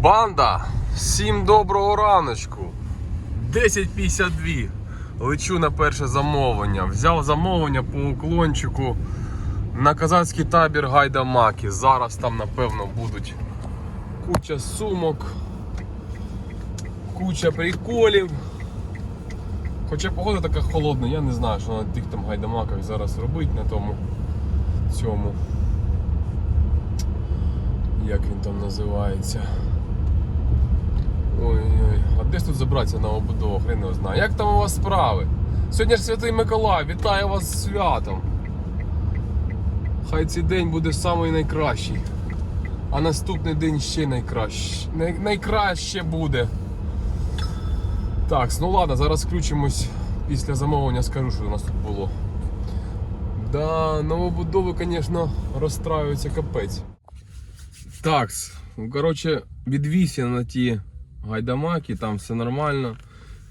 Банда! Всім доброго раночку! 10.52. Лечу на перше замовлення. Взяв замовлення по уклончику на казацький табір Гайдамаки. Зараз там, напевно, будуть куча сумок, куча приколів. Хоча погода така холодна, я не знаю, що на тих там гайдамаках зараз робить на тому цьому. Як він там називається? Ой-ой, а де ж тут забратися на обудову? Хрен його знає. Як там у вас справи? Сьогодні ж Святий Миколай, вітаю вас з святом. Хай цей день буде самий найкращий. А наступний день ще найкращий. Най- найкраще буде. Так, ну ладно, зараз включимось після замовлення, скажу, що у нас тут було. Да, новобудови, звісно, розстраюються капець. Так, ну, коротше, відвіз я на ті гайдамаки, там все нормально.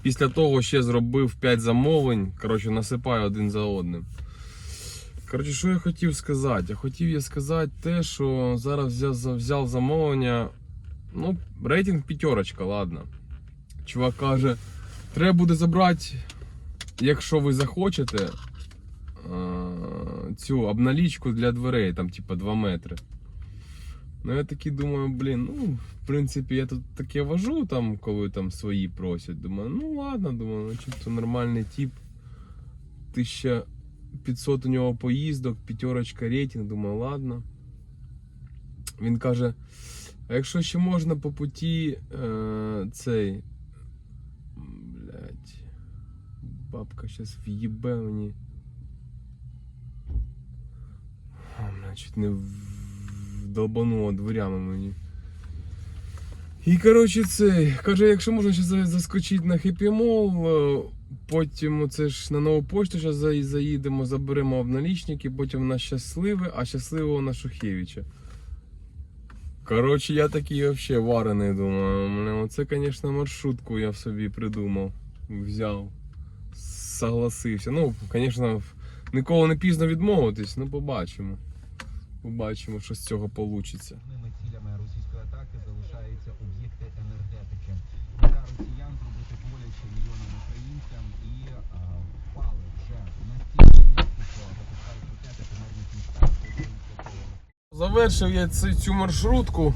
Після того ще зробив 5 замовлень. Коротше, насипаю один за одним. Коротше, що я хотів сказати? Я хотів я сказати те, що зараз взяв, взяв замовлення. Ну, рейтинг п'ятерочка, ладно. Чувак каже, треба буде забрати, якщо ви захочете, цю обналічку для дверей, там, типа 2 метри. Ну, я такий думаю, блін, ну, в принципі, я тут таке вожу, там, коли там свої просять. Думаю, ну ладно, думаю, ну чи-то нормальний тип. 1500 у нього поїздок, п'ятерочка рейтинг, думаю, ладно. Він каже, а якщо ще можна по путі е, цей. Блять. Бабка зараз в'їбе мені. А, мене чуть не в- Долбануло дверями мені. І коротше цей, каже, якщо можна ще заскочити на е, потім це ж на нову пошту зараз за- заїдемо, заберемо обналічники, потім на щасливе, а щасливого на Шухевича. Коротше, я такий взагалі варений думаю. Оце, звісно, маршрутку я в собі придумав, взяв, согласився. Ну, звісно, ніколи не пізно відмовитись, ну побачимо. Побачимо, що з цього вийде. Основними цілями російської атаки залишаються об'єкти енергетики. Мета росіян зробити боляче мільйонам українцям і а, впали вже настільки низько, що запускають ракети по мирних містах. Завершив я цю, цю маршрутку.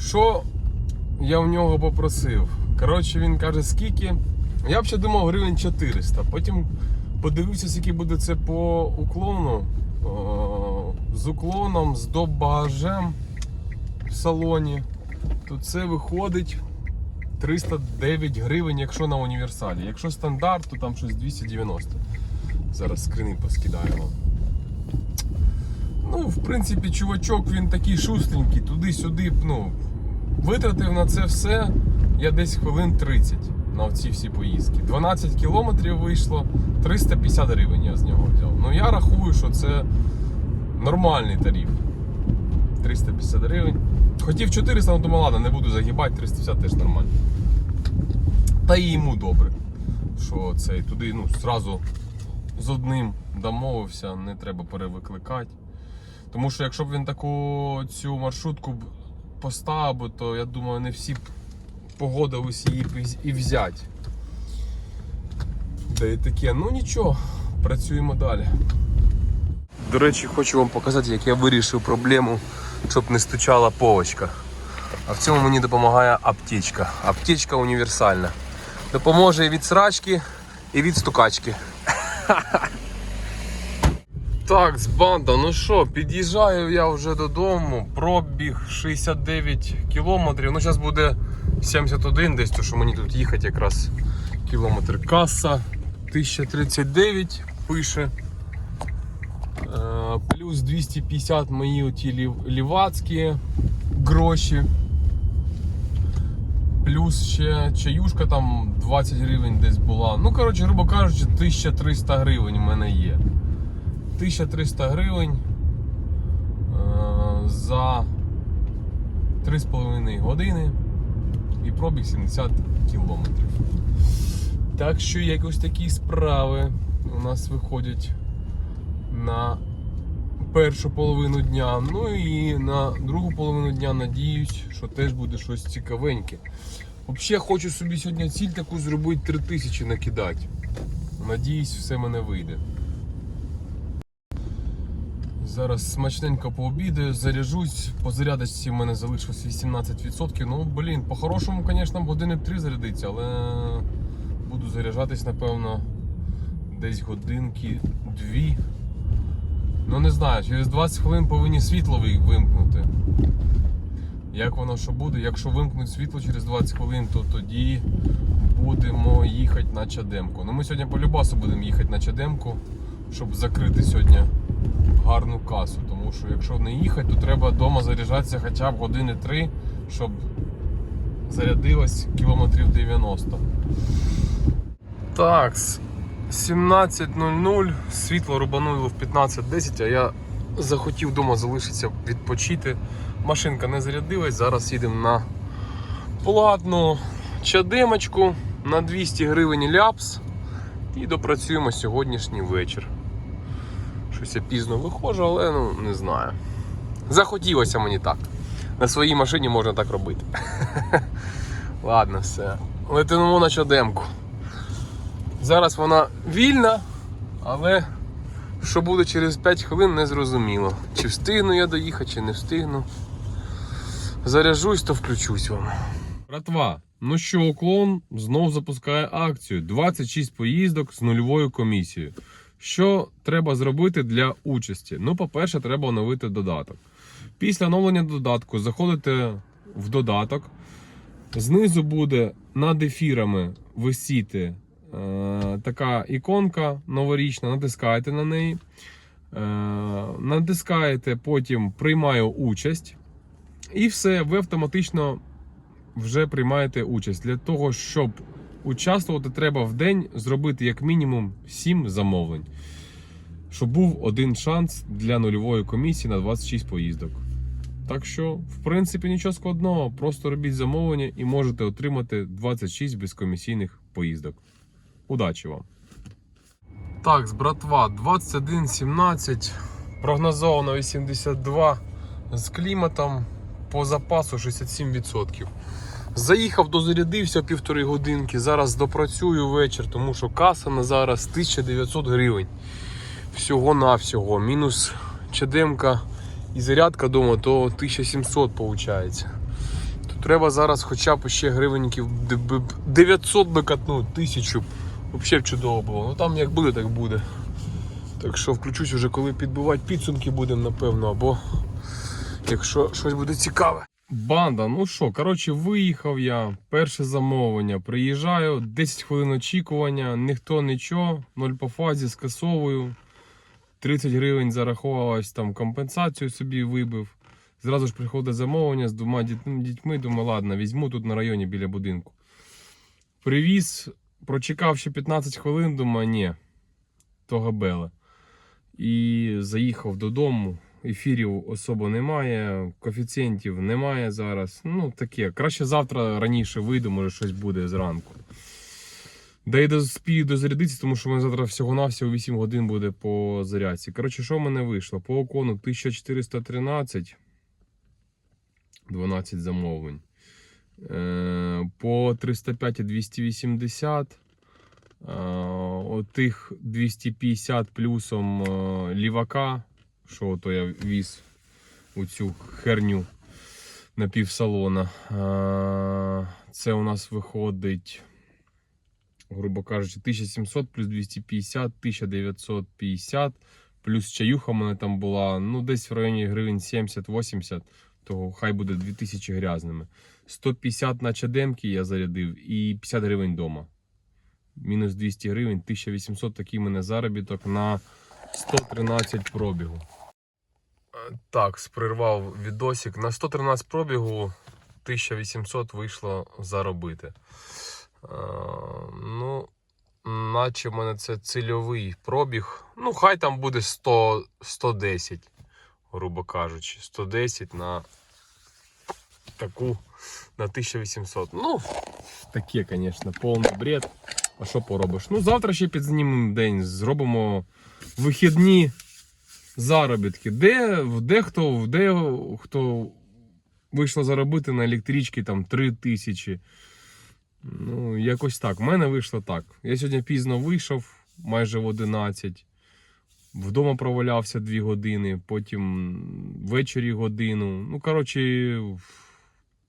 Що я в нього попросив? Коротше, він каже, скільки. Я б ще думав гривень 400. Потім подивився, скільки буде це по уклону. З уклоном, з доп багажем в салоні. То це виходить 309 гривень, якщо на універсалі. Якщо стандарт, то там щось 290. Зараз скрини поскидаю вам. Ну, в принципі, чувачок він такий шустренький, туди-сюди, ну, витратив на це все я десь хвилин 30 на ці всі поїздки. 12 кілометрів вийшло, 350 гривень я з нього взяв. Ну я рахую, що це нормальний тариф. 350 гривень. Хотів 400, але думаю, ладно, не буду загибати, 350 теж нормально. Та і йому добре. Що цей туди, ну, зразу з одним домовився, не треба перевикликати. Тому що якщо б він таку цю маршрутку поставив, то я думаю, не всі б погодились її і взяти. Та і таке, ну нічого, працюємо далі. До речі, хочу вам показати, як я вирішив проблему, щоб не стучала полочка. А в цьому мені допомагає аптечка. Аптечка універсальна. Допоможе і від срачки, і від стукачки. Так, з банда, ну що, під'їжджаю я вже додому. Пробіг 69 кілометрів. Ну, зараз буде 71 десь, то що мені тут їхати якраз кілометр. Каса 1039 пише. Плюс 250 мої оті лів- лівацькі гроші. Плюс ще чаюшка там 20 гривень десь була. Ну, коротше, грубо кажучи, 1300 гривень у мене є. 1300 гривень е, за 3,5 години і пробіг 70 кілометрів. Так що якось такі справи у нас виходять на першу половину дня. Ну і на другу половину дня надіюсь, що теж буде щось цікавеньке. Взагалі хочу собі сьогодні ціль таку зробити 3000 накидати. Надіюсь, все мене вийде. Зараз смачненько пообідаю, заряжусь. По зарядочці в мене залишилось 18%. Ну, блін, по-хорошому, звісно, години 3 зарядиться, але буду заряджатись, напевно, десь годинки 2. Ну не знаю, через 20 хвилин повинні світло вимкнути. Як воно що буде? Якщо вимкнуть світло через 20 хвилин, то тоді будемо їхати на Чадемку. Ну ми сьогодні по любасу будемо їхати на Чадемку, щоб закрити сьогодні гарну касу. Тому що якщо не їхати, то треба вдома заряджатися хоча б години 3, щоб зарядилось кілометрів 90. Так, 17.00, світло рубануло в 15.10, а я захотів вдома залишитися відпочити. Машинка не зарядилась, зараз їдемо на платну чадимочку на 200 гривень ляпс і допрацюємо сьогоднішній вечір. Щось я пізно виходжу, але ну не знаю. Захотілося мені так. На своїй машині можна так робити. Ладно, все. Летимо на чадемку. Зараз вона вільна, але що буде через 5 хвилин не зрозуміло. Чи встигну я доїхати, чи не встигну. Заряжусь, то включусь вам. Братва, ну що, уклон знов запускає акцію. 26 поїздок з нульовою комісією. Що треба зробити для участі? Ну, по-перше, треба оновити додаток. Після оновлення додатку заходите в додаток. Знизу буде над ефірами висіти така іконка новорічна, натискаєте на неї. Е, натискаєте потім приймаю участь. І все, ви автоматично вже приймаєте участь. Для того, щоб участвувати, треба в день зробити як мінімум 7 замовлень. Щоб був один шанс для нульової комісії на 26 поїздок. Так що, в принципі, нічого складного, просто робіть замовлення і можете отримати 26 безкомісійних поїздок. Удачі вам! Так, з братва 21.17, прогнозовано 82 з кліматом по запасу 67%. Заїхав, дозарядився півтори годинки. Зараз допрацюю вечір, тому що каса на зараз 1900 гривень. Всього-навсього. Мінус чадемка і зарядка вдома, то 1700 виходить. То треба зараз хоча б ще гривеньків 900 би катнути, 1000. Взагалі чудово було. Ну там як буде, так буде. Так що включусь вже, коли підбивати підсумки будемо, напевно, або якщо щось буде цікаве. Банда, ну що, коротше, виїхав я. Перше замовлення. Приїжджаю, 10 хвилин очікування, ніхто нічого, ноль по фазі, скасовую. 30 гривень зараховувалось, там компенсацію собі вибив. Зразу ж приходить замовлення з двома діт- дітьми. Думаю, ладно, візьму тут на районі біля будинку. Привіз, прочекав ще 15 хвилин, думаю, ні, то габела. І заїхав додому. Ефірів особо немає, коефіцієнтів немає зараз. Ну, таке. Краще завтра раніше вийду, може щось буде зранку. Да й доспію дозарядитися, тому що в мене завтра всього-навсього 8 годин буде по зарядці. Коротше, що в мене вийшло? По окону 1413, 12 замовлень. Е, По 305 і 280. Е, Отих 250 плюсом е, лівака, що ото я віз у цю херню на півсалона. Е, Це у нас виходить грубо кажучи, 1700 плюс 250, 1950, плюс чаюха в мене там була, ну, десь в районі гривень 70-80, то хай буде 2000 грязними. 150 на чадемки я зарядив і 50 гривень вдома. Мінус 200 гривень, 1800 такий мене заробіток на 113 пробігу. Е, Так, спрервав відосик. На 113 пробігу 1800 вийшло заробити. Е, Ну, наче в мене це цільовий пробіг. Ну, хай там буде 100, 110, грубо кажучи. 110 на таку на 1800. Ну, таке, звісно, повний бред. А що поробиш? Ну, завтра ще підзнімемо день, зробимо вихідні заробітки. Де, де хто, де хто вийшло заробити на електричці там 3 тисячі. Ну, якось так. У мене вийшло так. Я сьогодні пізно вийшов, майже в 11. Вдома провалявся 2 години, потім ввечері годину. Ну, коротше,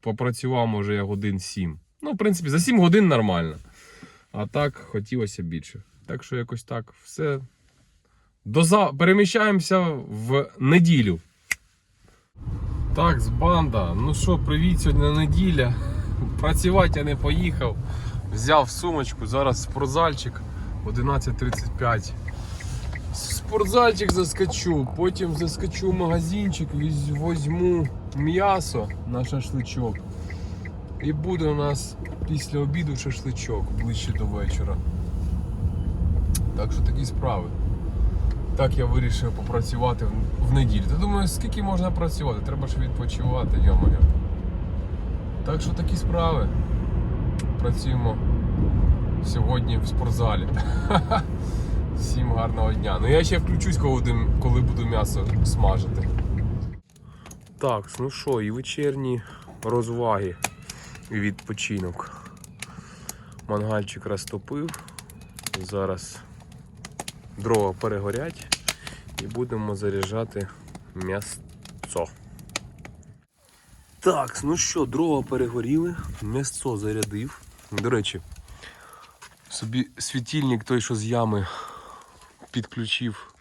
попрацював, може, я годин 7. Ну, в принципі, за 7 годин нормально. А так хотілося більше. Так що якось так. Все. Доза... Переміщаємося в неділю. Так, з банда. Ну що, привіт, сьогодні неділя. Працювати я не поїхав. Взяв сумочку, зараз спортзальчик 11.35. Спортзальчик заскочу, потім заскочу в магазинчик, возьму м'ясо на шашличок. І буде у нас після обіду шашличок ближче до вечора. Так що такі справи. Так я вирішив попрацювати в- неділю. Та думаю, скільки можна працювати? Треба ж відпочивати, йомаю. Так що такі справи. Працюємо сьогодні в спортзалі. Всім гарного дня. Ну я ще включусь, коли буду, м'ясо смажити. Так, ну що, і вечірні розваги і відпочинок. Мангальчик розтопив. Зараз дрова перегорять і будемо заряджати м'ясо. Так, ну що, дрова перегоріли, м'ясо зарядив. До речі, собі світильник той, що з ями підключив.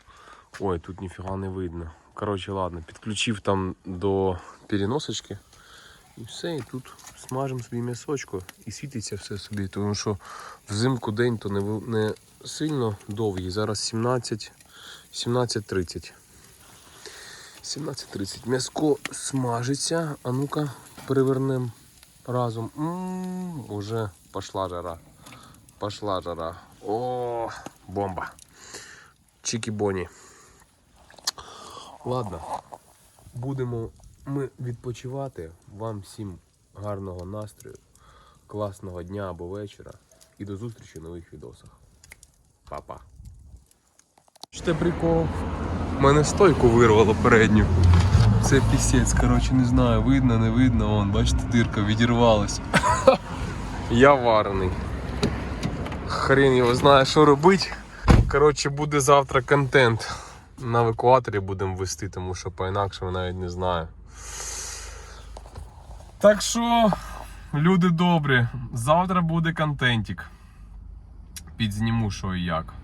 Ой, тут ніфіга не видно. Коротше, ладно, підключив там до переносочки. І все, і тут смажемо собі м'ясочко і світиться все собі, тому що взимку день то не, не сильно довгий. Зараз 17, 17.30. 17.30. М'яско смажиться. А ну-ка, перевернемо разом. Уже пошла жара. Пошла жара. О, бомба. Чікі-боні. Ладно, будемо ми відпочивати. Вам всім гарного настрою, класного дня або вечора. І до зустрічі в нових відосах. Па-па. Що прикол? Мене стойку вирвало передню. Це пісець, коротше, не знаю, видно, не видно, вон, бачите, дирка відірвалась. Я варений. Хрен його знає, що робити. Коротше, буде завтра контент. На евакуаторі будемо вести, тому що по-інакшому навіть не знаю. Так що, люди добрі, завтра буде контентик. Підзніму що і як.